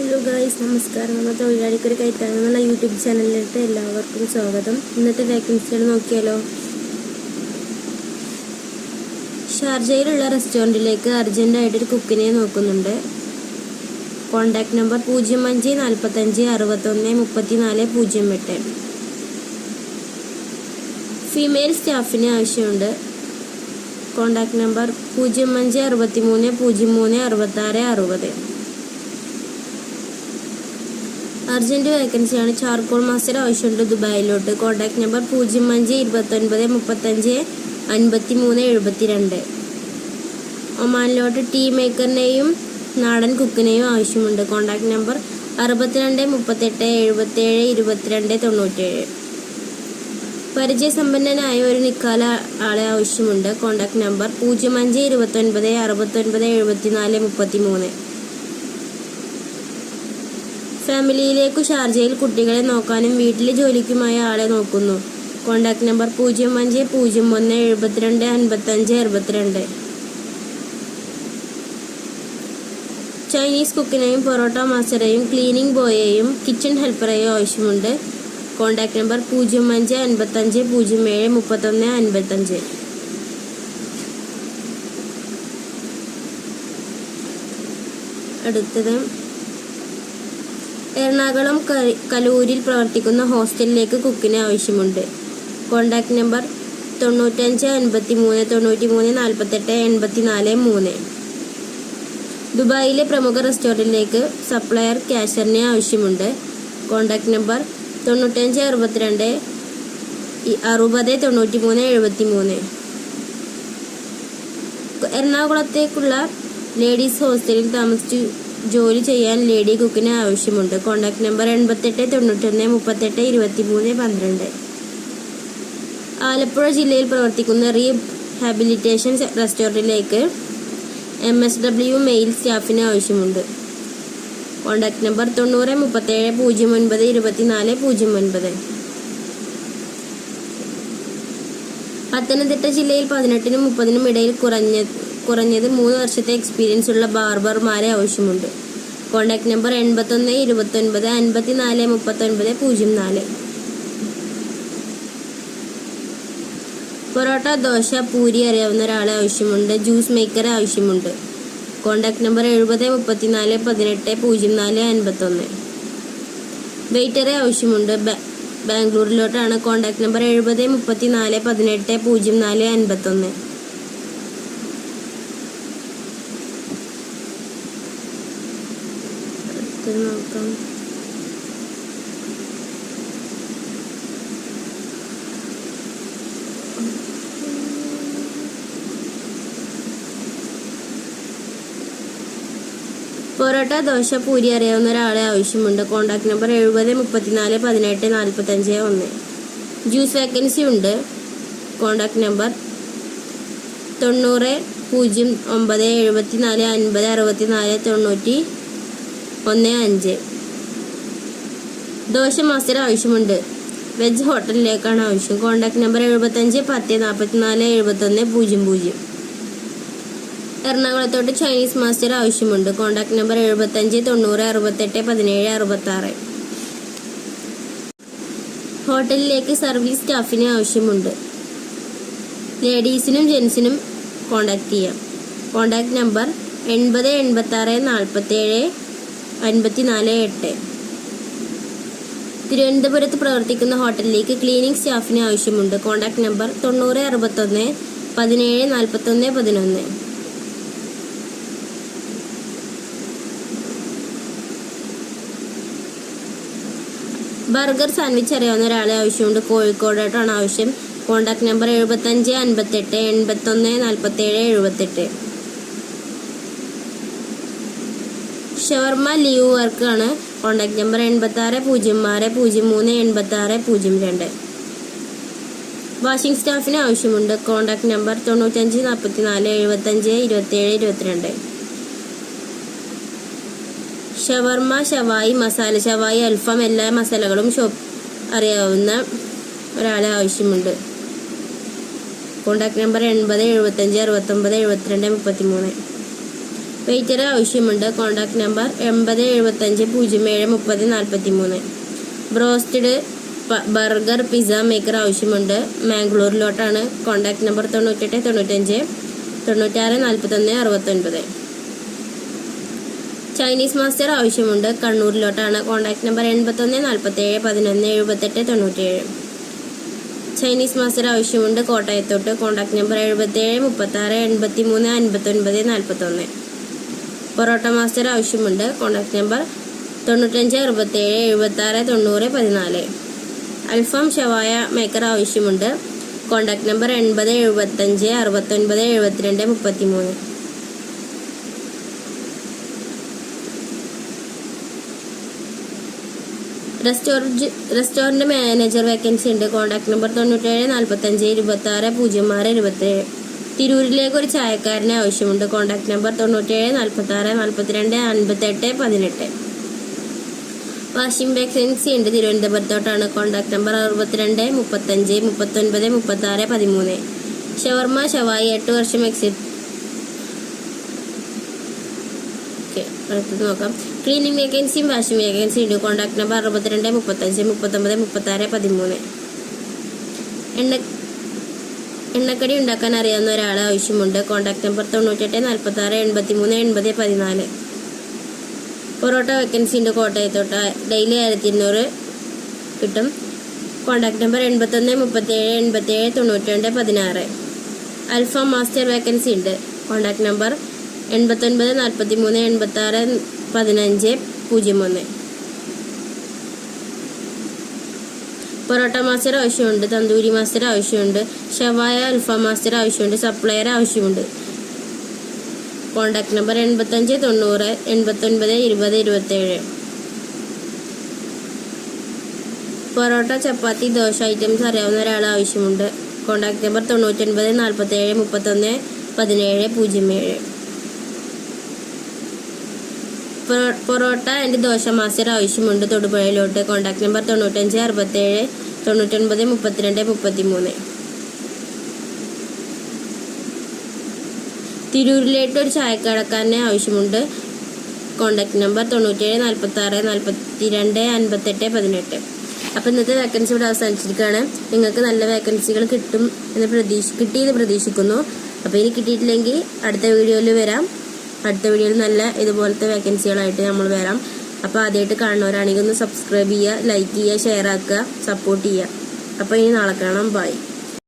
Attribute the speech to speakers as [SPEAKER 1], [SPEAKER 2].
[SPEAKER 1] Hello guys നമസ്കാരം. നമ്മൾ തൊഴിലാളിക്കൊരു കയറ്റാൻ എന്നുള്ള യൂട്യൂബ് ചാനലിലേക്ക് എല്ലാവർക്കും സ്വാഗതം. ഇന്നത്തെ വേക്കൻസികൾ നോക്കിയാലോ? ഷാർജയിലുള്ള റെസ്റ്റോറന്റിലേക്ക് അർജന്റായിട്ടൊരു കുക്കിനെ നോക്കുന്നുണ്ട്. കോൺടാക്ട് നമ്പർ പൂജ്യം അഞ്ച് നാൽപ്പത്തഞ്ച് അറുപത്തൊന്ന് മുപ്പത്തിനാല് പൂജ്യം എട്ട്. ഫീമെയിൽ സ്റ്റാഫിന് ആവശ്യമുണ്ട്. കോൺടാക്ട് നമ്പർ പൂജ്യം അഞ്ച് അറുപത്തി മൂന്ന് പൂജ്യം മൂന്ന് അറുപത്താറ് അറുപത്. അർജന്റ് വേക്കൻസിയാണ് ചാർക്കോൾ മാസ്റ്റർ ആവശ്യമുണ്ട് ദുബായിലോട്ട്. കോൺടാക്ട് നമ്പർ പൂജ്യം അഞ്ച് ഇരുപത്തൊൻപത് മുപ്പത്തഞ്ച് അൻപത്തി മൂന്ന് എഴുപത്തി രണ്ട് ഒമാനിലോട്ട് ടീ മേക്കറിനെയും നാടൻ കുക്കിനെയും ആവശ്യമുണ്ട്. കോൺടാക്ട് നമ്പർ അറുപത്തിരണ്ട് മുപ്പത്തെട്ട് എഴുപത്തേഴ് ഇരുപത്തിരണ്ട് തൊണ്ണൂറ്റേഴ്. പരിചയസമ്പന്നനായ ഒരു നിക്കാല ആളെ ആവശ്യമുണ്ട്. കോൺടാക്ട് നമ്പർ പൂജ്യം അഞ്ച് ഇരുപത്തൊൻപത് അറുപത്തൊൻപത് എഴുപത്തിനാല് മുപ്പത്തി മൂന്ന് ഫാമിലിയിലേക്കു ഷാർജയിൽ കുട്ടികളെ നോക്കാനും വീട്ടിലെ ജോലിക്കുമായ ആളെ നോക്കുന്നു. കോൺടാക്ട് നമ്പർ പൂജ്യം അഞ്ച് പൂജ്യം ഒന്ന് എഴുപത്തിരണ്ട് അൻപത്തഞ്ച് അറുപത്തിരണ്ട്. ചൈനീസ് കുക്കിനെയും പൊറോട്ട മാസ്റ്ററെയും ക്ലീനിങ് ബോയെയും കിച്ചൺ ഹെൽപ്പറെയും ആവശ്യമുണ്ട്. കോൺടാക്ട് നമ്പർ പൂജ്യം അഞ്ച് അൻപത്തഞ്ച് പൂജ്യം ഏഴ് മുപ്പത്തൊന്ന് അൻപത്തഞ്ച്. അടുത്തത് എറണാകുളം കലൂരിൽ പ്രവർത്തിക്കുന്ന ഹോസ്റ്റലിലേക്ക് കുക്കിനെ ആവശ്യമുണ്ട്. കോൺടാക്ട് നമ്പർ തൊണ്ണൂറ്റഞ്ച് അൻപത്തി മൂന്ന് തൊണ്ണൂറ്റി മൂന്ന് നാൽപ്പത്തെട്ട് എൺപത്തി നാല് മൂന്ന്. ദുബായിലെ പ്രമുഖ റെസ്റ്റോറന്റിലേക്ക് സപ്ലയർ ക്യാഷറിനെ ആവശ്യമുണ്ട്. കോൺടാക്ട് നമ്പർ തൊണ്ണൂറ്റഞ്ച് അറുപത്തിരണ്ട് അറുപത് തൊണ്ണൂറ്റി മൂന്ന് എഴുപത്തി മൂന്ന് എറണാകുളത്തേക്കുള്ള ലേഡീസ് ഹോസ്റ്റലിൽ താമസിച്ചു ജോലി ചെയ്യാൻ ലേഡി കുക്കിന് ആവശ്യമുണ്ട്. കോൺടാക്ട് നമ്പർ എൺപത്തെട്ട് തൊണ്ണൂറ്റൊന്ന് മുപ്പത്തെട്ട് ഇരുപത്തി മൂന്ന് പന്ത്രണ്ട്. ആലപ്പുഴ ജില്ലയിൽ പ്രവർത്തിക്കുന്ന റീഹാബിലിറ്റേഷൻ റെസ്റ്റോറന്റിലേക്ക് എം എസ് ഡബ്ല്യു മെയിൽ സ്റ്റാഫിന് ആവശ്യമുണ്ട്. കോൺടാക്ട് നമ്പർ തൊണ്ണൂറ് മുപ്പത്തേഴ് പൂജ്യം ഒൻപത് ഇരുപത്തിനാല് പൂജ്യം ഒൻപത്. പത്തനംതിട്ട ജില്ലയിൽ പതിനെട്ടിനും മുപ്പതിനും ഇടയിൽ കുറഞ്ഞ കുറഞ്ഞത് മൂന്ന് വർഷത്തെ എക്സ്പീരിയൻസ് ഉള്ള ബാർബർമാരെ ആവശ്യമുണ്ട്. കോൺടാക്ട് നമ്പർ എൺപത്തൊന്ന് ഇരുപത്തൊൻപത് അൻപത്തിനാല് മുപ്പത്തൊൻപത് പൂജ്യം നാല്. പൊറോട്ട ദോശ പൂരി അറിയാവുന്ന ഒരാളെ ആവശ്യമുണ്ട്. ജ്യൂസ് മേക്കർ ആവശ്യമുണ്ട്. കോൺടാക്ട് നമ്പർ എഴുപത് മുപ്പത്തിനാല് പതിനെട്ട് പൂജ്യം നാല് അൻപത്തൊന്ന്. വെയിറ്ററെ ആവശ്യമുണ്ട്. ബാംഗ്ലൂരിലോട്ടാണ്. കോൺടാക്ട് നമ്പർ എഴുപത് മുപ്പത്തിനാല് പതിനെട്ട് പൂജ്യം നാല് അൻപത്തൊന്ന്. അടുത്തത് നോക്കാം പൊറോട്ട ദോശ പൂരി അറിയാവുന്ന ഒരാളെ ആവശ്യമുണ്ട്. കോൺടാക്ട് നമ്പർ എഴുപത് മുപ്പത്തിനാല് പതിനെട്ട് നാൽപ്പത്തഞ്ച് ഒന്ന്. ജ്യൂസ് വേക്കൻസി ഉണ്ട്. കോൺടാക്ട് നമ്പർ തൊണ്ണൂറ് പൂജ്യം ഒമ്പത് എഴുപത്തിനാല് അൻപത് അറുപത്തിനാല് തൊണ്ണൂറ്റി ഒന്ന് അഞ്ച്. ദോശ മാസ്റ്റർ ആവശ്യമുണ്ട്. വെജ് ഹോട്ടലിലേക്കാണ് ആവശ്യം. കോൺടാക്ട് നമ്പർ എഴുപത്തഞ്ച് പത്ത് നാൽപ്പത്തിനാല് എഴുപത്തൊന്ന് പൂജ്യം പൂജ്യം. എറണാകുളത്തോട്ട് ചൈനീസ് മാസ്റ്റർ ആവശ്യമുണ്ട്. കോൺടാക്ട് നമ്പർ എഴുപത്തഞ്ച് തൊണ്ണൂറ് അറുപത്തെട്ട് പതിനേഴ് അറുപത്താറ്. ഹോട്ടലിലേക്ക് സർവീസ് സ്റ്റാഫിന് ആവശ്യമുണ്ട്. ലേഡീസിനും ജെൻസിനും കോൺടാക്ട് ചെയ്യാം. കോൺടാക്ട് നമ്പർ എൺപത് എൺപത്താറ് നാൽപ്പത്തേഴ് അൻപത്തിനാല് എട്ട്. തിരുവനന്തപുരത്ത് പ്രവർത്തിക്കുന്ന ഹോട്ടലിലേക്ക് ക്ലീനിംഗ് സ്റ്റാഫിന് ആവശ്യമുണ്ട്. കോൺടാക്ട് നമ്പർ തൊണ്ണൂറ് അറുപത്തൊന്ന് പതിനേഴ് നാൽപ്പത്തൊന്ന് പതിനൊന്ന്. ബർഗർ സാൻഡ്വിച്ച് അറിയാവുന്ന ഒരാളെ ആവശ്യമുണ്ട്. കോഴിക്കോടായിട്ടാണ് ആവശ്യം. കോൺടാക്ട് നമ്പർ എഴുപത്തഞ്ച് അൻപത്തെട്ട് എൺപത്തൊന്ന് നാൽപ്പത്തേഴ് എഴുപത്തെട്ട്. ഷവർമ ലീവ് വർക്കാണ്. കോൺടാക്ട് നമ്പർ എൺപത്താറ് പൂജ്യം ആറ് പൂജ്യം മൂന്ന് എൺപത്താറ് പൂജ്യം രണ്ട്. വാഷിംഗ് സ്റ്റാഫിന് ആവശ്യമുണ്ട്. കോൺടാക്ട് നമ്പർ തൊണ്ണൂറ്റഞ്ച് നാൽപ്പത്തി നാല് എഴുപത്തഞ്ച് ഇരുപത്തേഴ് ഇരുപത്തിരണ്ട്. ഷവർമ ഷവായി മസാല ഷവായി അൽഫാം എല്ലാ മസാലകളും ഷോപ്പ് അറിയാവുന്ന ഒരാളെ ആവശ്യമുണ്ട്. കോൺടാക്ട് നമ്പർ എൺപത് എഴുപത്തഞ്ച് അറുപത്തൊമ്പത് എഴുപത്തിരണ്ട് മുപ്പത്തി മൂന്ന് വെയിറ്റർ ആവശ്യമുണ്ട്. കോൺടാക്ട് നമ്പർ എൺപത് എഴുപത്തഞ്ച് പൂജ്യം ഏഴ് മുപ്പത് നാൽപ്പത്തി മൂന്ന് ബ്രോസ്റ്റഡ് ബർഗർ പിസ്സ മേക്കർ ആവശ്യമുണ്ട്. മാംഗ്ലൂരിലോട്ടാണ്. കോൺടാക്ട് നമ്പർ തൊണ്ണൂറ്റെട്ട് തൊണ്ണൂറ്റഞ്ച് തൊണ്ണൂറ്റാറ് നാൽപ്പത്തൊന്ന് അറുപത്തൊൻപത്. ചൈനീസ് മാസ്റ്റർ ആവശ്യമുണ്ട്. കണ്ണൂരിലോട്ടാണ്. കോൺടാക്ട് നമ്പർ എൺപത്തൊന്ന് നാൽപ്പത്തേഴ് പതിനൊന്ന് എഴുപത്തെട്ട് തൊണ്ണൂറ്റേഴ്. ചൈനീസ് മാസ്റ്റർ ആവശ്യമുണ്ട്. കോട്ടയത്തോട്ട്. കോൺടാക്ട് നമ്പർ എഴുപത്തേഴ് മുപ്പത്താറ് എൺപത്തി മൂന്ന് അൻപത്തൊൻപത് നാൽപ്പത്തൊന്ന് പൊറോട്ട മാസ്റ്റർ ആവശ്യമുണ്ട്. കോൺടാക്ട് നമ്പർ തൊണ്ണൂറ്റഞ്ച് അറുപത്തേഴ് എഴുപത്താറ് തൊണ്ണൂറ് പതിനാല്. അൽഫാം ഷവായ മേക്കർ ആവശ്യമുണ്ട്. കോൺടാക്ട് നമ്പർ എൺപത് എഴുപത്തഞ്ച് അറുപത്തൊൻപത് എഴുപത്തിരണ്ട് മുപ്പത്തി മൂന്ന് റെസ്റ്റോറന്റ് റെസ്റ്റോറന്റ് മാനേജർ വേക്കൻസി ഉണ്ട്. കോൺടാക്ട് നമ്പർ തൊണ്ണൂറ്റേഴ് നാൽപ്പത്തഞ്ച് ഇരുപത്താറ് പൂജ്യം ആറ് ഇരുപത്തേഴ് തിരൂരിലേക്ക് ഒരു ചായക്കാരനെ ആവശ്യമുണ്ട്. കോൺടാക്ട് നമ്പർ തൊണ്ണൂറ്റേഴ് നാൽപ്പത്താറ് നാൽപ്പത്തിരണ്ട് അൻപത്തെട്ട് പതിനെട്ട്. വാഷിംഗ് വേക്കൻസി ഉണ്ട്. തിരുവനന്തപുരത്തോട്ടാണ്. കോൺടാക്ട് നമ്പർ അറുപത്തിരണ്ട് മുപ്പത്തഞ്ച് മുപ്പത്തൊൻപത് മുപ്പത്താറ് പതിമൂന്ന്. ഷവർമ ഷവായി എട്ട് വർഷം ഓക്കെ അടുത്തത് നോക്കാം. ക്ലീനിങ് വേക്കൻസിയും വാഷിംഗ് വേക്കൻസിയും ഉണ്ട്. കോൺടാക്ട് നമ്പർ അറുപത്തിരണ്ട് മുപ്പത്തഞ്ച് മുപ്പത്തൊമ്പത് മുപ്പത്താറ് പതിമൂന്ന്. എണ്ണ എണ്ണക്കടി ഉണ്ടാക്കാൻ അറിയാവുന്ന ഒരാളെ ആവശ്യമുണ്ട്. കോൺടാക്ട് നമ്പർ തൊണ്ണൂറ്റെട്ട് നാൽപ്പത്താറ് എൺപത്തി മൂന്ന് എൺപത് പതിനാല്. പൊറോട്ട വേക്കൻസി ഉണ്ട് കോട്ടയത്തോട്ട്. ഡെയിലി ആയിരത്തി ഇരുന്നൂറ് കിട്ടും. കോൺടാക്ട് നമ്പർ എൺപത്തൊന്ന് മുപ്പത്തേഴ് എൺപത്തേഴ് തൊണ്ണൂറ്റിരണ്ട് പതിനാറ്. അൽഫാം മാസ്റ്റർ വേക്കൻസി ഉണ്ട്. കോൺടാക്ട് നമ്പർ എൺപത്തൊൻപത് നാൽപ്പത്തി മൂന്ന് എൺപത്താറ് പതിനഞ്ച് പൂജ്യം ഒന്ന്. പൊറോട്ട മാസ്റ്റർ ആവശ്യമുണ്ട് തന്തൂരി മാസ്റ്റർ ആവശ്യമുണ്ട് ഷവായ അൽഫാം മാസ്റ്റർ ആവശ്യമുണ്ട് സപ്ലയർ ആവശ്യമുണ്ട്. കോൺടാക്ട് നമ്പർ എൺപത്തഞ്ച് തൊണ്ണൂറ് എൺപത്തൊൻപത് ഇരുപത് ഇരുപത്തേഴ്. പൊറോട്ട ചപ്പാത്തി ദോശ ഐറ്റംസ് അറിയാവുന്ന ഒരാൾ ആവശ്യമുണ്ട്. കോൺടാക്ട് നമ്പർ തൊണ്ണൂറ്റൊൻപത് നാൽപ്പത്തേഴ് മുപ്പത്തൊന്ന് പതിനേഴ് പൂജ്യം ഏഴ്. പൊറോട്ട ആൻഡ് ദോശ മാസ്റ്റർ ആവശ്യമുണ്ട്. തൊടുപുഴയിലോട്ട് കോൺടാക്ട് നമ്പർ തൊണ്ണൂറ്റഞ്ച് അറുപത്തേഴ് തൊണ്ണൂറ്റൊൻപത് മുപ്പത്തിരണ്ട് മുപ്പത്തി മൂന്ന് തിരൂരിലേക്ക് ഒരു ചായക്കടക്കാരനെ ആവശ്യമുണ്ട്. കോൺടാക്ട് നമ്പർ തൊണ്ണൂറ്റേഴ് നാൽപ്പത്തി ആറ് നാൽപ്പത്തി രണ്ട് അൻപത്തെട്ട് പതിനെട്ട്. അപ്പം ഇന്നത്തെ വേക്കൻസി ഇവിടെ അവസാനിച്ചിരിക്കുകയാണ്. നിങ്ങൾക്ക് നല്ല വേക്കൻസികൾ കിട്ടും എന്ന് പ്രതീക്ഷ കിട്ടിയെന്ന് പ്രതീക്ഷിക്കുന്നു. അപ്പോൾ ഇനി കിട്ടിയിട്ടില്ലെങ്കിൽ അടുത്ത വീഡിയോയിൽ വരാം. അടുത്ത വീഡിയോയിൽ നല്ല ഇതുപോലത്തെ വേക്കൻസികളായിട്ട് നമ്മൾ വരാം. അപ്പോൾ ആദ്യമായിട്ട് കാണുന്നവരാണെങ്കിൽ ഒന്ന് സബ്സ്ക്രൈബ് ചെയ്യുക ലൈക്ക് ചെയ്യുക ഷെയർ ആക്കുക സപ്പോർട്ട് ചെയ്യുക. അപ്പോൾ ഇനി നാളെ കാണാം. ബൈ